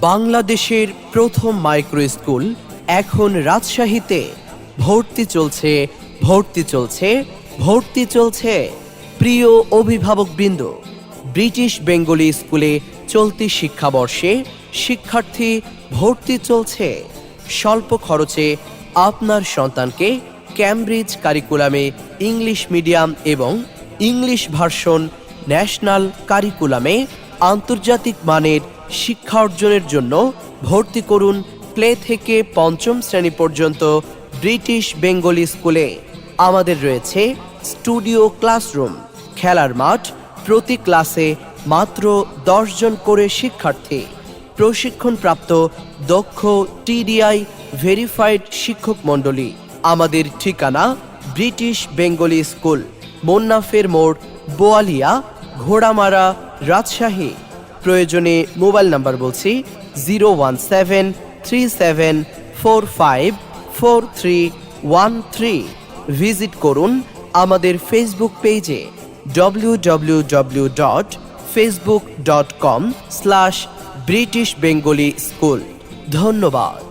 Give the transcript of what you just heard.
বাংলাদেশের প্রথম micro school এখন রাজশাহীতে। ভর্তি চলছে ভর্তি চলছে ভর্তি চলছে। প্রিয় অভিভাবকবৃন্দ ব্রিটিশ বেঙ্গলি স্কুলে চলতি শিক্ষাবর্ষে শিক্ষার্থী ভর্তি চলছে। স্বল্প খরচে আপনার সন্তানকে ক্যামব্রিজ কারিকুলামে ইংলিশ মিডিয়াম এবং ইংলিশ ভার্সন ন্যাশনাল কারিকুলামে আন্তর্জাতিক মানের শিক্ষা অর্জনের জন্য ভর্তি করুন প্লে থেকে পঞ্চম শ্রেণি পর্যন্ত ব্রিটিশ বেঙ্গলি স্কুলে। আমাদের রয়েছে স্টুডিও ক্লাসরুম খেলার মাঠ প্রতি ক্লাসে মাত্র জন করে শিক্ষার্থী। প্রশিক্ষণপ্রাপ্ত দক্ষ টিডিআই ভেরিফাইড শিক্ষক মণ্ডলী, আমাদের ঠিকানা ব্রিটিশ বেঙ্গলি স্কুল, মোন্নাফের মোড়, বোয়ালিয়া, ঘোড়ামারা, রাজশাহী। প্রয়োজনে মোবাইল নাম্বার বলছি zero one seven three seven four five four three one three. Visit করুন আমাদের ফেসবুক পেজে। বেঙ্গলি স্কুল ধন্যবাদ।